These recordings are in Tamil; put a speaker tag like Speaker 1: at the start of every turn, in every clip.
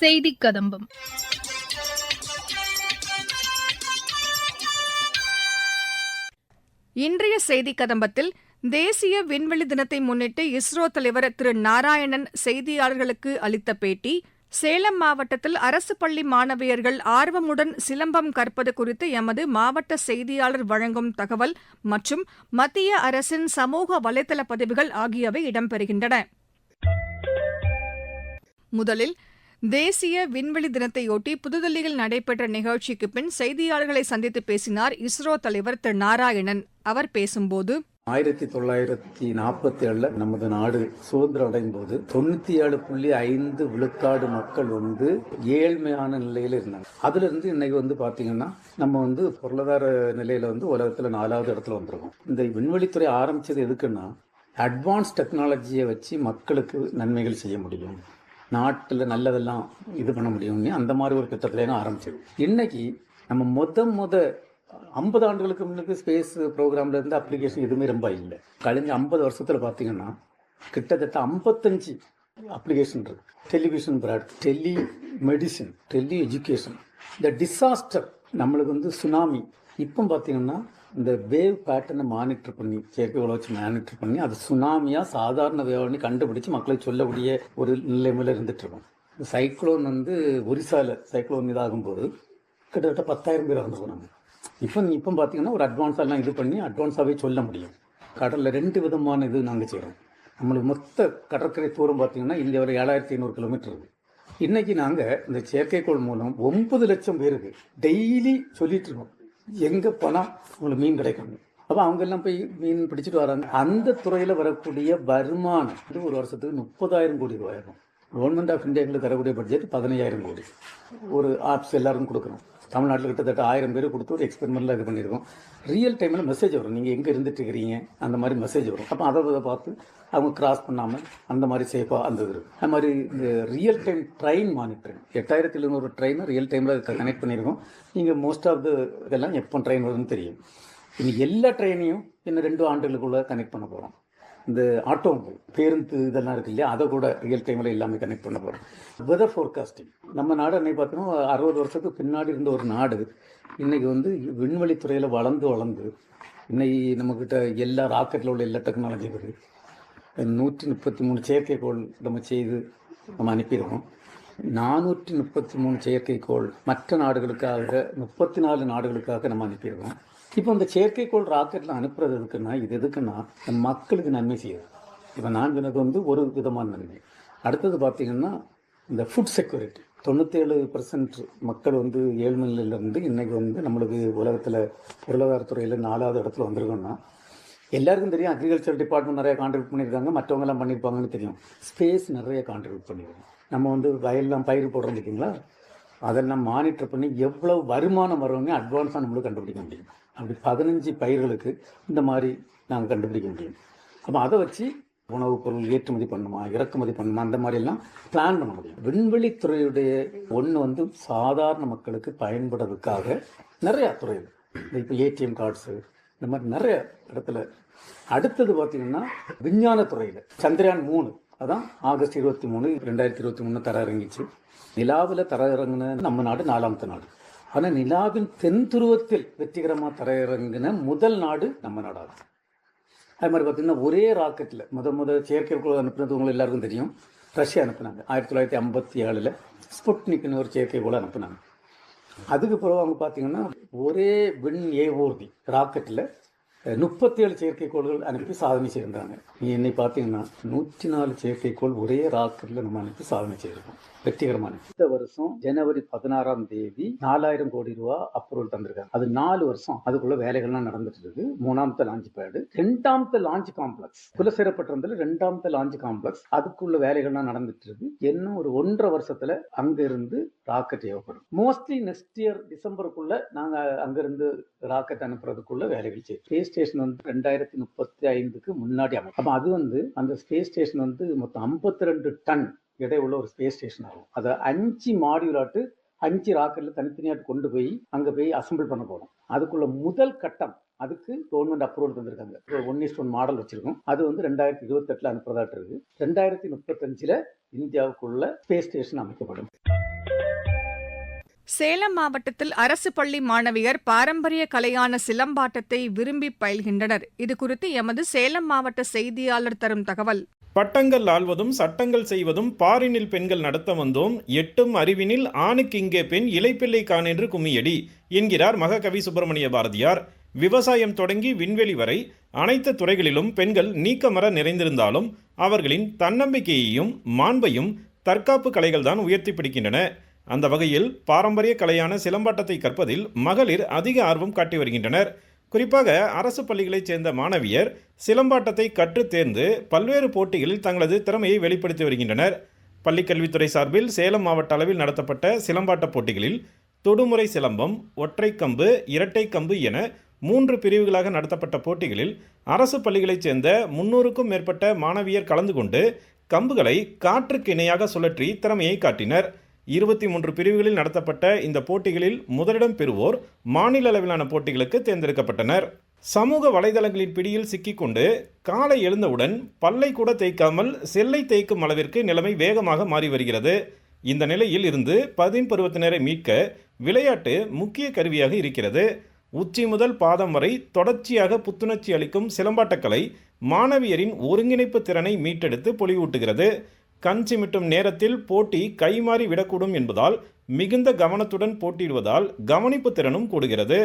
Speaker 1: செய்தி கதம்பம்.
Speaker 2: இன்றைய செய்தி கதம்பத்தில் தேசிய விண்வெளி தினத்தை முன்னிட்டு இஸ்ரோ தலைவர் திரு நாராயணன் செய்தியாளர்களுக்கு அளித்த பேட்டி சேலம் மாவட்டத்தில் அரசு பள்ளி மாணவியர்கள் ஆர்வமுடன் சிலம்பம் கற்பது குறித்து எமது மாவட்ட செய்தியாளர் வழங்கும் தகவல் மற்றும் மத்திய அரசின் சமூக வலைதள பதிவுகள் ஆகியவை இடம்பெறுகின்றன. முதலில் தேசிய விண்வெளி தினத்தையொட்டி புதுதில்லியில் நடைபெற்ற நிகழ்ச்சிக்கு பின் செய்தியாளர்களை சந்தித்து பேசினார் இஸ்ரோ தலைவர் திரு நாராயணன். அவர் பேசும்போது
Speaker 3: ஆயிரத்தி தொள்ளாயிரத்தி நாற்பத்தி ஏழுல நமது நாடு சுதந்திரம் அடையும் போது தொண்ணூத்தி ஏழு புள்ளி ஐந்து விழுக்காடு மக்கள் வந்து ஏழ்மையான நிலையில இருந்தாங்க. அதுல இருந்து இன்னைக்கு வந்து பாத்தீங்கன்னா நம்ம வந்து பொருளாதார நிலையில வந்து உலகத்துல நாலாவது இடத்துல வந்திருக்கோம். இந்த விண்வெளித்துறை ஆரம்பிச்சது எதுக்குன்னா அட்வான்ஸ் டெக்னாலஜியை வச்சு மக்களுக்கு நன்மைகள் செய்ய முடியும். நாட்டில் நல்லதெல்லாம் இது பண்ண முடியும்னு அந்த மாதிரி ஒரு திட்டத்துல ஆரம்பிச்சது. இன்னைக்கு நம்ம முத முத ஐம்பது ஆண்டுகளுக்கு முன்னுக்கு ஸ்பேஸ் ப்ரோக்ராம்ல இருந்து அப்ளிகேஷன் எதுவுமே ரொம்ப இல்லை. கழிஞ்ச ஐம்பது வருஷத்துல பார்த்தீங்கன்னா கிட்டத்தட்ட ஐம்பத்தஞ்சு அப்ளிகேஷன் இருக்கு. Television broad telemedicine tele education இந்த டிசாஸ்டர் நம்மளுக்கு வந்து சுனாமி இப்போ பார்த்தீங்கன்னா இந்த வேவ் பேட்டர்னை மானிட்டர் பண்ணி செயற்கைகளை வச்சு மானிட்டர் பண்ணி அது சுனாமியா சாதாரண வேவ்னு கண்டுபிடிச்சு மக்களை சொல்லக்கூடிய ஒரு நிலைமையில இருந்துட்டு இருக்கோம். இந்த சைக்ளோன் வந்து ஒரிசால சைக்ளோன் இதாகும்போது கிட்டத்தட்ட பத்தாயிரம் பேர் வந்துருக்காங்க இப்போ இப்போ பார்த்தீங்கன்னா ஒரு அட்வான்ஸாலாம் இது பண்ணி அட்வான்ஸாகவே சொல்ல முடியும். கடலில் ரெண்டு விதமான இது நாங்கள் செய்கிறோம் நம்மளுக்கு மொத்த கடற்கரை தூரம் பார்த்தீங்கன்னா இந்தியாவில் ஏழாயிரத்தி ஐநூறு கிலோமீட்டர் இருக்குது இன்றைக்கி நாங்கள் இந்த செயற்கைக்கோள் மூலம் ஒன்பது லட்சம் பேருக்கு டெய்லி சொல்லிகிட்ருக்கோம் இருக்கோம். எங்கே போனால் உங்களுக்கு மீன் கிடைக்கணும் அப்போ அவங்க எல்லாம் போய் மீன் பிடிச்சிட்டு வராங்க. அந்த துறையில் வரக்கூடிய வருமானம் வந்து ஒரு வருஷத்துக்கு முப்பதாயிரம் கோடி ரூபாயிருக்கும் கவர்மெண்ட் ஆஃப் இந்தியா எங்களுக்கு தரக்கூடிய பட்ஜெட் பதினையாயிரம் கோடி. ஒரு ஆப்ஸ் எல்லாருக்கும் கொடுக்குறோம் தமிழ்நாட்டில் கிட்டத்தட்ட ஆயிரம் பேர் கொடுத்து ஒரு எக்ஸ்பெரிமெண்ட்டில் இது பண்ணியிருக்கோம். ரியல் டைமில் மெசேஜ் வரும். நீங்கள் எங்கே இருந்துட்டு இருக்கிறீங்க? அந்த மாதிரி மெசேஜ் வரும். அப்போ அதை அதை பார்த்து அவங்க கிராஸ் பண்ணாமல் அந்த மாதிரி சேஃபாக அந்த இது இருக்கும் அது மாதிரி இந்த ரியல் டைம் ட்ரெயின் மானிட்டரிங் எட்டாயிரத்தி எழுநூறு ட்ரெயினை ரியல் டைமில் கனெக்ட் பண்ணியிருக்கோம். நீங்கள் மோஸ்ட் ஆஃப் த இதெல்லாம் எப்போ ட்ரெயின் வருதுன்னு தெரியும். இனி எல்லா ட்ரெயினையும் இன்னும் ரெண்டு ஆண்டுகளுக்குள்ளே கனெக்ட் பண்ண போகிறோம் இந்த ஆட்டோமொபைல் பேருந்து இதெல்லாம் இருக்கு இல்லையா? அதை கூட ரியல் டைமில் எல்லாமே கனெக்ட் பண்ண போகிறோம் வெதர் ஃபோர்காஸ்டிங் நம்ம நாடு அன்னைக்கு பார்த்தோன்னா அறுபது வருஷத்துக்கு பின்னாடி இருந்த ஒரு நாடு. இன்றைக்கி வந்து விண்வெளித்துறையில் வளர்ந்து வளர்ந்து இன்னைக்கு நம்மக்கிட்ட எல்லா ராக்கெட்டில் உள்ள எல்லா டெக்னாலஜியும் இருக்குது நூற்றி முப்பத்தி மூணு செயற்கைக்கோள் நம்ம செய்து நம்ம அனுப்பியிருக்கோம். நானூற்றி முப்பத்தி மூணு செயற்கைக்கோள் மற்ற நாடுகளுக்காக முப்பத்தி நாலு நாடுகளுக்காக நம்ம அனுப்பியிருக்கோம். இப்போ இந்த செயற்கைக்கோள் ராக்கெட்டில் அனுப்புறது எதுக்குன்னா இது எதுக்குன்னா நம்ம மக்களுக்கு நன்மை செய்யுது. இப்போ நான் சொன்னது வந்து ஒரு விதமான நன்மை. அடுத்தது பார்த்தீங்கன்னா இந்த ஃபுட் செக்யூரிட்டி தொண்ணூற்றேழு பர்சன்ட் மக்கள் வந்து ஏழ்மை இன்றைக்கி வந்து நம்மளுக்கு உலகத்தில் பொருளாதாரத்துறையில் நாலாவது இடத்துல வந்திருக்கோம்னா எல்லாருக்கும் தெரியும் அக்ரிகல்ச்சர் டிபார்ட்மெண்ட் நிறைய கான்ட்ரிபியூட் பண்ணியிருக்காங்க மற்றவங்கலாம் பண்ணியிருப்பாங்கன்னு தெரியும். ஸ்பேஸ் நிறைய கான்ட்ரிபியூட் பண்ணியிருக்கோம் நம்ம வந்து வயல்லாம் பயிர் போடுறோம் இல்லைங்களா? அதெல்லாம் மானிட்டர் பண்ணி எவ்வளவு வருமானம் வரும்னு அட்வான்ஸாக நம்மளுக்கு கண்டுபிடிக்க முடியும். அப்படி பதினஞ்சு பயிர்களுக்கு இந்த மாதிரி நாங்கள் கண்டுபிடிக்க முடியும். அப்போ அதை வச்சு உணவுப் பொருள் ஏற்றுமதி பண்ணுமா இறக்குமதி பண்ணுமா அந்த மாதிரிலாம் பிளான் பண்ண முடியும். விண்வெளித்துறையுடைய ஒன்று வந்து சாதாரண மக்களுக்கு பயன்படுறதுக்காக நிறையா துறைகள். இப்போ ஏடிஎம் கார்ட்ஸு இந்த மாதிரி நிறைய இடத்துல. அடுத்தது பார்த்தீங்கன்னா விஞ்ஞான துறையில். சந்திரயான் மூணு அதான் ஆகஸ்ட் இருபத்தி மூணு ரெண்டாயிரத்தி இருபத்தி மூணு தர இறங்கிச்சு நிலாவில் தர இறங்கின நம்ம நாடு நாலாமத்து நாடு. ஆனால் நிலாவின் தென் துருவத்தில் வெற்றிகரமாக தர இறங்கின முதல் நாடு நம்ம நாடாகும் அது மாதிரி பார்த்தீங்கன்னா ஒரே ராக்கெட்டில் முத முத செயற்கைக்குழு அனுப்புனது உங்களுக்கு எல்லாருக்கும் தெரியும். ரஷ்யா அனுப்புனாங்க. ஆயிரத்தி தொள்ளாயிரத்தி ஐம்பத்தி ஏழில் ஸ்புட்னிக்னு ஒரு செயற்கைக்குழு அனுப்புனாங்க. அதுக்கு பிறகு அவங்க பார்த்தீங்கன்னா ஒரே விண் ஏவூர்தி ராக்கெட்டில் முப்பத்தேழு செயற்கைக்கோள்கள் அனுப்பி சாதனை செய்திருந்தாங்க நீ என்னை பார்த்தீங்கன்னா நூற்றி நாலு செயற்கைக்கோள் ஒரே ராக்கெட்டில் நம்ம அனுப்பி சாதனை செய்திருக்கோம். வெற்றிகரமான இந்த வருஷம் ஜனவரி பதினாறாம் தேதி நாலாயிரம் கோடி ரூபா அப்ரூவல் தந்திருக்காங்க. அது நாலு வருஷம். அதுக்குள்ள வேலைகள்லாம் நடந்துட்டு இருக்கு மூணாமத்த லான்ச் பேடு ரெண்டாமத்த லாஞ்ச் காம்ப்ளெக்ஸ் குலசேரப்பட்டிருந்தது ரெண்டாமத்த லாஞ்ச் காம்ப்ளெக்ஸ் அதுக்குள்ள வேலைகள்லாம் நடந்துட்டு இருக்கு இன்னும் ஒரு ஒன்றரை வருஷத்துல அங்கிருந்து ராக்கெட் ஏவப்படும். மோஸ்ட்லி நெக்ஸ்ட் இயர் டிசம்பருக்குள்ள நாங்க அங்கிருந்து ராக்கெட் அனுப்புறதுக்குள்ள வேலைகள் செய்யும் ஸ்பேஸ் ஸ்டேஷன் வந்து ரெண்டாயிரத்தி முப்பத்தி ஐந்துக்கு முன்னாடி அமைக்கும் அப்போ அது வந்து அந்த ஸ்பேஸ் ஸ்டேஷன் வந்து மொத்தம் ஐம்பத்தி ரெண்டு டன் எடை உள்ள ஒரு ஸ்பேஸ் ஸ்டேஷன் ஆகும். அதை அஞ்சு மாடியூலாட்டு அஞ்சு ராக்கெட்ல தனித்தனியாட்டு கொண்டு போய் அங்கே போய் அசம்பிள் பண்ண போறோம். அதுக்குள்ள முதல் கட்டம் அதுக்கு கவர்மெண்ட் அப்ரூவல் தந்திருக்காங்க. ஒன் இஸ் ஒன் மாடல் வச்சிருக்கோம். அது வந்து ரெண்டாயிரத்தி இருபத்தெட்டில் அனுப்புறதாட்டு இருக்கு. ரெண்டாயிரத்தி முப்பத்தஞ்சில் இந்தியாவுக்குள்ள ஸ்பேஸ் ஸ்டேஷன் அமைக்கப்படும்.
Speaker 2: சேலம் மாவட்டத்தில் அரசு பள்ளி மாணவியர் பாரம்பரிய கலையான சிலம்பாட்டத்தை விரும்பி பயில்கின்றனர். இதுகுறித்து எமது சேலம் மாவட்ட செய்தியாளர் தரும் தகவல்.
Speaker 1: பட்டங்கள் ஆள்வதும் சட்டங்கள் செய்வதும் பாரினில் பெண்கள் நடத்த வந்தோம். எட்டும் அறிவினில் ஆணுக்கு இங்கே பெண் இலைப்பிள்ளை காணென்று கும்மியடி என்கிறார் மகாகவி சுப்பிரமணிய பாரதியார். விவசாயம் தொடங்கி விண்வெளி வரை அனைத்து துறைகளிலும் பெண்கள் நீக்கமர நிறைந்திருந்தாலும் அவர்களின் தன்னம்பிக்கையையும் மாண்பையும் தற்காப்பு கலைகள்தான் உயர்த்தி பிடிக்கின்றன. அந்த வகையில் பாரம்பரிய கலையான சிலம்பாட்டத்தை கற்பதில் மகளிர் அதிக ஆர்வம் காட்டி வருகின்றனர். குறிப்பாக அரசு பள்ளிகளைச் சேர்ந்த மாணவியர் சிலம்பாட்டத்தை கற்றுத் தேர்ந்து பல்வேறு போட்டிகளில் தங்களது திறமையை வெளிப்படுத்தி வருகின்றனர். பள்ளிக்கல்வித்துறை சார்பில் சேலம் மாவட்ட அளவில் நடத்தப்பட்ட சிலம்பாட்ட போட்டிகளில் தொடுமுறை சிலம்பம் ஒற்றை கம்பு இரட்டை கம்பு என மூன்று பிரிவுகளாக நடத்தப்பட்ட போட்டிகளில் அரசு பள்ளிகளைச் சேர்ந்த முன்னூறுக்கும் மேற்பட்ட மாணவியர் கலந்து கொண்டு கம்புகளை காற்றுக்கு இணையாக சுழற்றி திறமையை காட்டினர். இருபத்தி மூன்று பிரிவுகளில் நடத்தப்பட்ட இந்த போட்டிகளில் முதலிடம் பெறுவோர் மாநில அளவிலான போட்டிகளுக்கு தேர்ந்தெடுக்கப்பட்டனர். சமூக வலைதளங்களின் பிடியில் சிக்கிக்கொண்டு காலை எழுந்தவுடன் பல்லை கூட தேய்க்காமல் செல்லை தேய்க்கும் அளவிற்கு நிலைமை வேகமாக மாறி வருகிறது. இந்த நிலையில் இருந்து பதின் பருவத்தினரை மீட்க விளையாட்டு முக்கிய கருவியாக இருக்கிறது. உச்சி முதல் பாதம் வரை தொடர்ச்சியாக புத்துணர்ச்சி அளிக்கும் சிலம்பாட்டக்கலை மாணவியரின் ஒருங்கிணைப்பு திறனை மீட்டெடுத்து பொலிவூட்டுகிறது. கண் சிமிட்டும் நேரத்தில் போட்டி கைமாறி விடக்கூடும் என்பதால் மிகுந்த கவனத்துடன் போட்டியிடுவதால் கவனிப்பு திறனும் கூடுகிறது.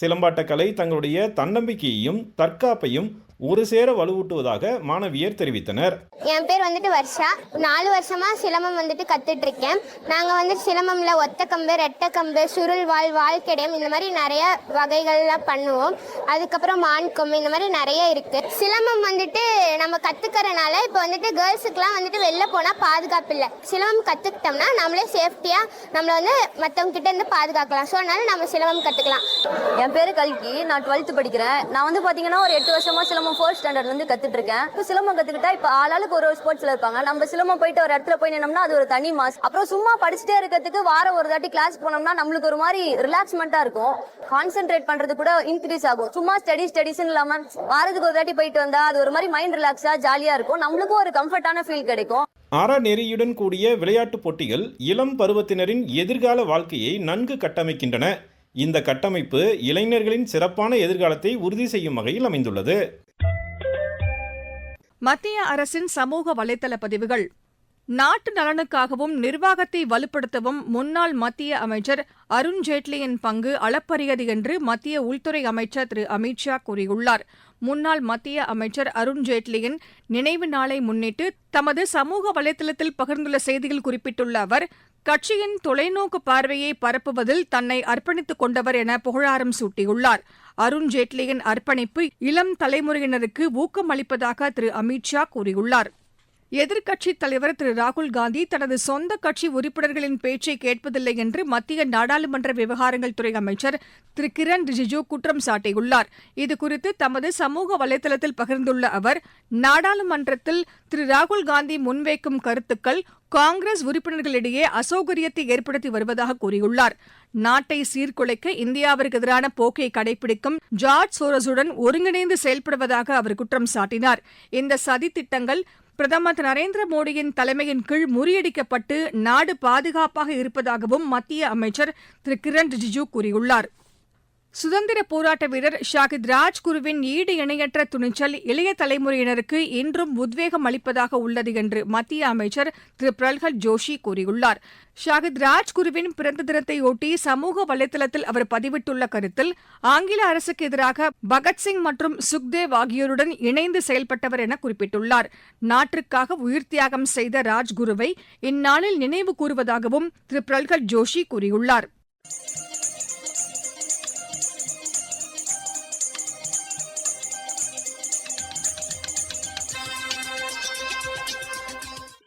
Speaker 1: சிலம்பாட்டக்கலை தங்களுடைய தன்னம்பிக்கையையும் தற்காப்பையும் ஒரு சேர வலுவூட்டுவதாக மாணவியர் தெரிவித்தனர்.
Speaker 4: என் பேர் வந்துட்டு வர்ஷா. நாலு வருஷமா சிலம்பம் வந்துட்டு கத்துட்டு இருக்கேன் நாங்க வந்து சிலம்பம்ல ஒத்த கம்பு ரெட்டை கம்பு சுருள் வாள் வாழ்க்கெடையம் இந்த மாதிரி நிறைய வகைகள்லாம் பண்ணுவோம். அதுக்கப்புறம் மான் கொம்பு இந்த மாதிரி நிறைய இருக்கு. சிலம்பம் வந்துட்டு நம்ம கத்துக்கறனால இப்போ வந்துட்டு கேர்ள்ஸுக்குலாம் வந்துட்டு வெளில போனா பாதுகாப்பு இல்லை. சிலம்பம் கத்துக்கிட்டோம்னா நம்மளே சேஃப்டியா நம்மள வந்து மற்றவங்க கிட்ட இருந்து பாதுகாக்கலாம். ஸோ அதனால நம்ம சிலம்பம் கத்துக்கலாம்.
Speaker 5: என் பேரு கல்கி. நான் டுவெல்த் படிக்கிறேன். நான் வந்து பாத்தீங்கன்னா ஒரு எட்டு வருஷமா சிலம்பம் ஃபோர்த் ஸ்டாண்டர்ட்ல இருந்து கத்துட்டு இருக்கேன் இப்போ சிலம்பம் கத்துக்கிட்டா இப்போ ஆளாளுக்கு ஒரு ஒரு ஸ்போர்ட்ஸ்ல இருப்பாங்க. நம்ம சிலம்பம் போயிட்டு ஒரு இடத்துல போய் நின்னோம்னா அது ஒரு தனி மாஸ் அப்புறம் சும்மா படிச்சுட்டே இருக்கிறதுக்கு வாரம் ஒரு தாட்டி கிளாஸ் போனோம்னா நம்மளுக்கு ஒரு மாதிரி ரிலாக்ஸ்மெண்டா இருக்கும். கான்சென்ட்ரேட் பண்றது கூட இன்க்ரீஸ் ஆகும். சும்மா ஸ்டடி ஸ்டடிஸ்னு இல்லாம வாரத்துக்கு ஒரு தாட்டி போயிட்டு வந்தா அது ஒரு மாதிரி மைண்ட் ரிலாக்ஸா ஜாலியா இருக்கும். நம்மளுக்கும் ஒரு கம்ஃபர்டான ஃபீல் கிடைக்கும்.
Speaker 1: அறநெறியுடன் கூடிய விளையாட்டுப் போட்டிகள் இளம் பருவத்தினரின் எதிர்கால வாழ்க்கையை நன்கு கட்டமைக்கின்றன. இந்த கட்டமைப்பு இளைஞர்களின் சிறப்பான எதிர்காலத்தை உறுதி செய்யும் வகையில் அமைந்துள்ளது.
Speaker 2: மத்திய அரசின் சமூக வலைதள பதிவுகள். நாட்டு நலனுக்காகவும் நிர்வாகத்தை வலுப்படுத்தவும் முன்னாள் மத்திய அமைச்சர் அருண் ஜேட்லியின் பங்கு அளப்பரியது என்று மத்திய உள்துறை அமைச்சர் திரு. அமித் ஷா கூறியுள்ளார். முன்னாள் மத்திய அமைச்சர் அருண் ஜேட்லியின் நினைவு நாளை முன்னிட்டு தமது சமூக வலைதளத்தில் பகிர்ந்துள்ள செய்தியில் குறிப்பிட்டுள்ள அவர் கட்சியின் தொலைநோக்கு பார்வையை பரப்புவதில் தன்னை அர்ப்பணித்துக் கொண்டவர் என புகழாரம் சூட்டியுள்ளார். அருண் ஜேட்லியின் அர்ப்பணிப்பு இளம் தலைமுறையினருக்கு ஊக்கம் அளிப்பதாக திரு அமித் ஷா கூறியுள்ளார். எதிர்க்கட்சித் தலைவர் திரு ராகுல் காந்தி தனது சொந்த கட்சி உறுப்பினர்களின் பேச்சை கேட்பதில்லை என்று மத்திய நாடாளுமன்ற விவகாரங்கள் துறை அமைச்சர் திரு கிரண் ரிஜிஜூ குற்றம் சாட்டியுள்ளார். இதுகுறித்து தமது சமூக வலைதளத்தில் பகிர்ந்துள்ள அவர் நாடாளுமன்றத்தில் திரு ராகுல் காந்தி முன்வைக்கும் கருத்துக்கள் காங்கிரஸ் உறுப்பினர்களிடையே அசௌகரியத்தை ஏற்படுத்தி வருவதாக கூறியுள்ளார். நாட்டை சீர்குலைக்க இந்தியாவிற்கு எதிரான போக்கை கடைபிடிக்கும் ஜார்ஜ் சோரஸுடன் ஒருங்கிணைந்து செயல்படுவதாக அவர் குற்றம் சாட்டினார். இந்த சதி திட்டங்கள் பிரதமர் திரு நரேந்திர மோடியின் தலைமையின் கீழ் முறியடிக்கப்பட்டு நாடு பாதுகாப்பாக இருப்பதாகவும் மத்திய அமைச்சர் திரு கிரண் ரிஜிஜூ கூறியுள்ளார். சுதந்திர போராட்ட வீரர் ஷாகித் ராஜ்குருவின் ஈடு இணையற்ற துணிச்சல் இளைய தலைமுறையினருக்கு இன்றும் உத்வேகம் அளிப்பதாக உள்ளது என்று மத்திய அமைச்சர் திரு. பிரல்ஹத் ஜோஷி கூறியுள்ளார். ஷாகித் ராஜ்குருவின் பிறந்த தினத்தையொட்டி சமூக வலைதளத்தில் அவர் பதிவிட்டுள்ள கருத்தில் ஆங்கில அரசுக்கு எதிராக பகத்சிங் மற்றும் சுக்தேவ் ஆகியோருடன் இணைந்து செயல்பட்டவர் என குறிப்பிட்டுள்ளார். நாட்டிற்காக உயிர் தியாகம் செய்த ராஜ்குருவை இந்நாளில் நினைவு கூறுவதாகவும் திரு. பிரல்ஹத் ஜோஷி கூறியுள்ளார்.